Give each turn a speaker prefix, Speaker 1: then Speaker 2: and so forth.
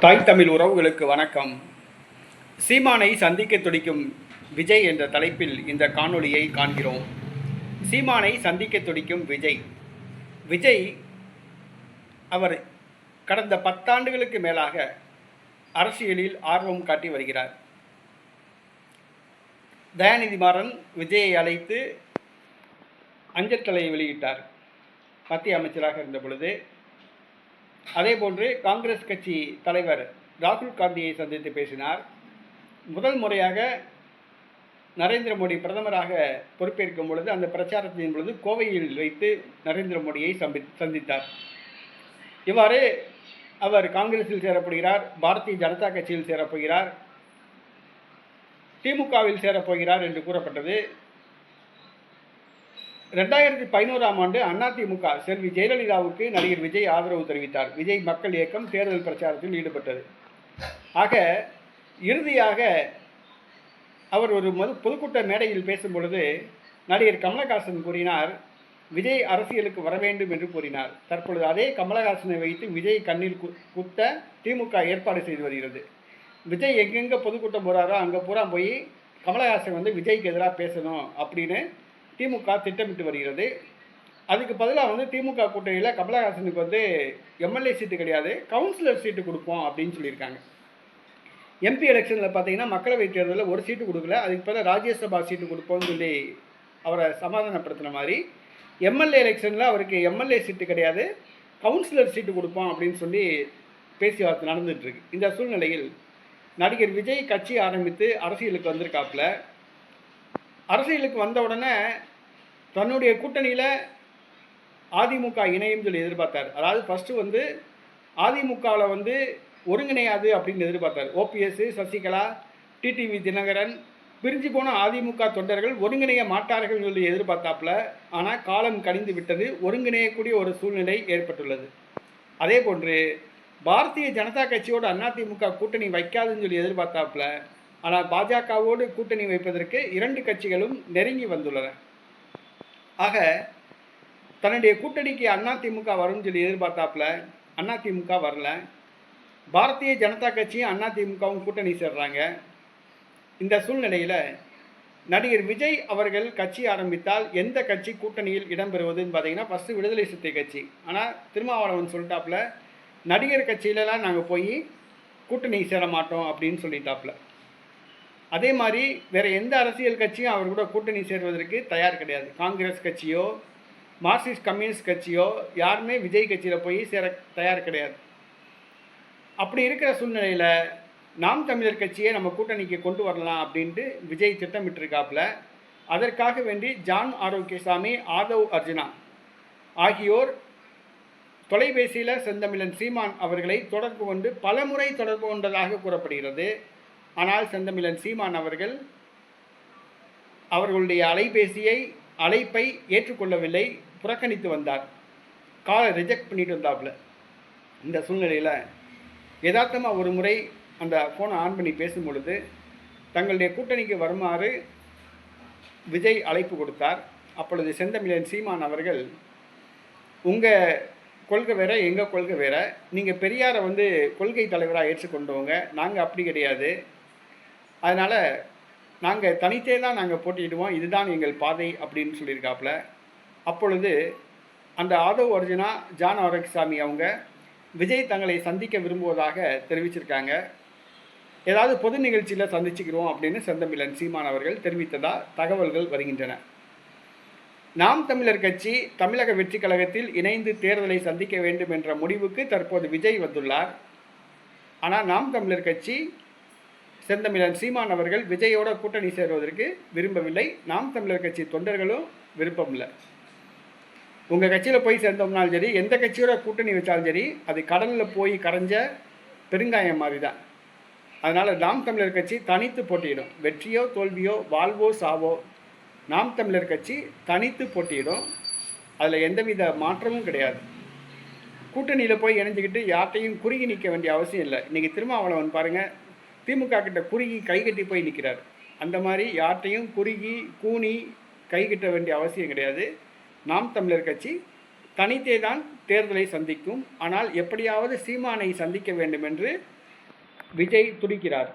Speaker 1: தாய் தமிழ் உறவுகளுக்கு வணக்கம். சீமானை சந்திக்க துடிக்கும் விஜய் என்ற தலைப்பில் இந்த காணொளியை காண்கிறோம். சீமானை சந்திக்க துடிக்கும் விஜய். விஜய் அவர் கடந்த பத்தாண்டுகளுக்கு மேலாக அரசியலில் ஆர்வம் காட்டி வருகிறார். தயாநிதி மாறன் விஜயை அழைத்து அஞ்சற்கலையை வெளியிட்டார். மத்திய அமைச்சராக இருந்த பொழுது அதேபோன்று காங்கிரஸ் கட்சி தலைவர் ராகுல் காந்தியை சந்தித்து பேசினார். முதல் முறையாக நரேந்திர மோடி பிரதமராக பொறுப்பேற்கும் பொழுது அந்த பிரச்சாரத்தின் பொழுது கோவையில் வைத்து நரேந்திர மோடியை சம்பி சந்தித்தார். இவ்வாறு அவர் காங்கிரஸில் சேரப்போகிறார் பாரதிய ஜனதா கட்சியில் சேரப்போகிறார் திமுகவில் சேரப்போகிறார் என்று கூறப்பட்டது. ரெண்டாயிரத்தி பதினோராம் ஆண்டு அதிமுக செல்வி ஜெயலலிதாவுக்கு நடிகர் விஜய் ஆதரவு தெரிவித்தார். விஜய் மக்கள் இயக்கம் தேர்தல் பிரச்சாரத்தில் ஈடுபட்டது. ஆக இறுதியாக அவர் ஒரு மது பொதுக்கூட்ட மேடையில் பேசும் பொழுது நடிகர் கமலஹாசன் கூறினார் விஜய் அரசியலுக்கு வர வேண்டும் என்று கூறினார். தற்பொழுது அதே கமலஹாசனை வைத்து விஜய் கண்ணில் கு குத்த திமுக ஏற்பாடு செய்து வருகிறது. விஜய் எங்கெங்கே பொதுக்கூட்டம் போகிறாரோ அங்கே பூரா போய் கமலஹாசன் வந்து விஜய்க்கு எதிராக பேசணும் அப்படின்னு திமுக திட்டமிட்டு வருகிறது. அதுக்கு பதிலாக வந்து திமுக கூட்டணியில் கமலஹாசனுக்கு வந்து எம்எல்ஏ சீட்டு கிடையாது. கவுன்சிலர் சீட்டு கொடுப்போம் அப்படின்னு சொல்லியிருக்காங்க. எம்பி எலெக்ஷனில் பார்த்தீங்கன்னா மக்களவைத் தேர்தலில் ஒரு சீட்டு கொடுக்கல. அதுக்கு பதிலாக ராஜ்யசபா சீட்டு கொடுப்போம்னு சொல்லி அவரை சமாதானப்படுத்தின மாதிரி. எம்எல்ஏ எலெக்ஷனில் அவருக்கு எம்எல்ஏ சீட்டு கிடையாது. கவுன்சிலர் சீட்டு கொடுப்போம் அப்படின்னு சொல்லி பேச்சுவார்த்தை நடந்துகிட்ருக்கு இந்த சூழ்நிலையில் நடிகர் விஜய் கட்சி ஆரம்பித்து அரசியலுக்கு வந்திருக்காப்புல. அரசியலுக்கு வந்த உடனே தன்னுடைய கூட்டணியில் அதிமுக இணையும் சொல்லி எதிர்பார்த்தார். அதாவது ஃபஸ்ட்டு வந்து அதிமுகவில் வந்து ஒருங்கிணையாது அப்படின்னு எதிர்பார்த்தார். ஓபிஎஸ் சசிகலா டிடிவி தினகரன் பிரிஞ்சு போன அதிமுக தொண்டர்கள் ஒருங்கிணைய மாட்டார்கள் சொல்லி எதிர்பார்த்தாப்புல ஆனால் காலம் கழிந்து விட்டது ஒருங்கிணையக்கூடிய ஒரு சூழ்நிலை ஏற்பட்டுள்ளது. அதே போன்று பாரதிய ஜனதா கட்சியோட அதிமுக கூட்டணி வைக்காதுன்னு சொல்லி எதிர்பார்த்தாப்புல ஆனால் பாஜகவோடு கூட்டணி வைப்பதற்கு இரண்டு கட்சிகளும் நெருங்கி வந்துள்ளன. ஆக தன்னுடைய கூட்டணிக்கு அதிமுக வரும்னு சொல்லி எதிர்பார்த்தாப்புல அதிமுக வரல. பாரதிய ஜனதா கட்சியும் அதிமுகவும் கூட்டணி சேர்றாங்க. இந்த சூழ்நிலையில் நடிகர் விஜய் அவர்கள் கட்சி ஆரம்பித்தால் எந்த கட்சி கூட்டணியில் இடம்பெறுவதுன்னு பார்த்தீங்கன்னா ஃபஸ்ட்டு விடுதலை சித்தை கட்சி. ஆனால் திருமாவளவன் சொல்லிட்டாப்புல நடிகர் கட்சியிலலாம் நாங்கள் போய் கூட்டணி சேர மாட்டோம் அப்படின்னு சொல்லிட்டாப்புல. அதே மாதிரி வேறு எந்த அரசியல் கட்சியும் அவர் கூட கூட்டணி சேர்வதற்கு தயார் கிடையாது. காங்கிரஸ் கட்சியோ மார்க்சிஸ்ட் கம்யூனிஸ்ட் கட்சியோ யாருமே விஜய் கட்சியில் போய் சேர தயார் கிடையாது. அப்படி இருக்கிற சூழ்நிலையில் நாம் தமிழர் கட்சியை நம்ம கூட்டணிக்கு கொண்டு வரலாம் அப்படின்ட்டு விஜய் திட்டமிட்டிருக்காப்புல. அதற்காக வேண்டி ஜான் ஆரோக்கியசாமி ஆதவ் அர்ஜுனா ஆகியோர் தொலைபேசியில் செந்தமிழன் சீமான் அவர்களை தொடர்பு கொண்டு பலமுறை தொடர்பு கொண்டதாக கூறப்படுகிறது. ஆனால் செந்தமிழன் சீமான் அவர்கள் அவர்களுடைய அலைபேசியை அழைப்பை ஏற்றுக்கொள்ளவில்லை புறக்கணித்து வந்தார். காலை ரிஜெக்ட் பண்ணிட்டு வந்தாப்புல. இந்த சூழ்நிலையில் யதார்த்தமாக ஒரு முறை அந்த ஃபோனை ஆன் பண்ணி பேசும் பொழுது தங்களுடைய கூட்டணிக்கு வருமாறு விஜய் அழைப்பு கொடுத்தார். அப்பொழுது செந்தமிழன் சீமான் அவர்கள் உங்கள் கொள்கை வேற எங்கள் கொள்கை வேற? நீங்கள் பெரியாரை வந்து கொள்கை தலைவராக ஏற்றுக்கொண்டவங்க. நாங்கள் அப்படி கிடையாது. அதனால் நாங்கள் தனித்தே தான் நாங்கள் போட்டியிடுவோம். இதுதான் எங்கள் பாதை அப்படின்னு சொல்லியிருக்காப்புல. அப்பொழுது அந்த ஆதவ் அர்ஜுனா ஜான் ஆரோக்கியசாமி அவங்க விஜய் தங்களை சந்திக்க விரும்புவதாக தெரிவிச்சிருக்காங்க. ஏதாவது பொது நிகழ்ச்சியில் சந்திச்சுக்கிறோம் அப்படின்னு செந்தமிழன் சீமான் அவர்கள் தெரிவித்ததா தகவல்கள் வருகின்றன. நாம் தமிழர் கட்சி தமிழக வெற்றி கழகத்தில் இணைந்து தேர்தலை சந்திக்க வேண்டும் என்ற முடிவுக்கு தற்போது விஜய் வந்துள்ளார். ஆனால் நாம் தமிழர் கட்சி செந்தமிழன் சீமான் அவர்கள் விஜயோட கூட்டணி சேர்வதற்கு விரும்பவில்லை. நாம் தமிழர் கட்சி தொண்டர்களும் விருப்பமில்லை. உங்கள் கட்சியில் போய் சேர்ந்தோம்னாலும் சரி எந்த கட்சியோட கூட்டணி வச்சாலும் சரி அது கடலில் போய் கரைஞ்ச பெருங்காயம் மாதிரி தான் அதனால் நாம் தமிழர் கட்சி தனித்து போட்டியிடும். வெற்றியோ தோல்வியோ வாழ்வோ சாவோ நாம் தமிழர் கட்சி தனித்து போட்டியிடும். அதில் எந்தவித மாற்றமும் கிடையாது. கூட்டணியில் போய் இணைஞ்சிக்கிட்டு யார்ட்டையும் குறுகி நிற்க வேண்டிய அவசியம் இல்லை. இன்றைக்கி திருமாவளவன் பாருங்கள் திமுக கிட்ட குறுகி கைகட்டி போய் நிற்கிறார் அந்த மாதிரி யார்ட்டையும் குறுகி கூனி கைகட்ட வேண்டிய அவசியம் கிடையாது. நாம் தமிழர் கட்சி தனித்தே தான் தேர்தலை சந்திக்கும். ஆனால் எப்படியாவது சீமானை சந்திக்க வேண்டும் என்று விஜய் துடிக்கிறார்.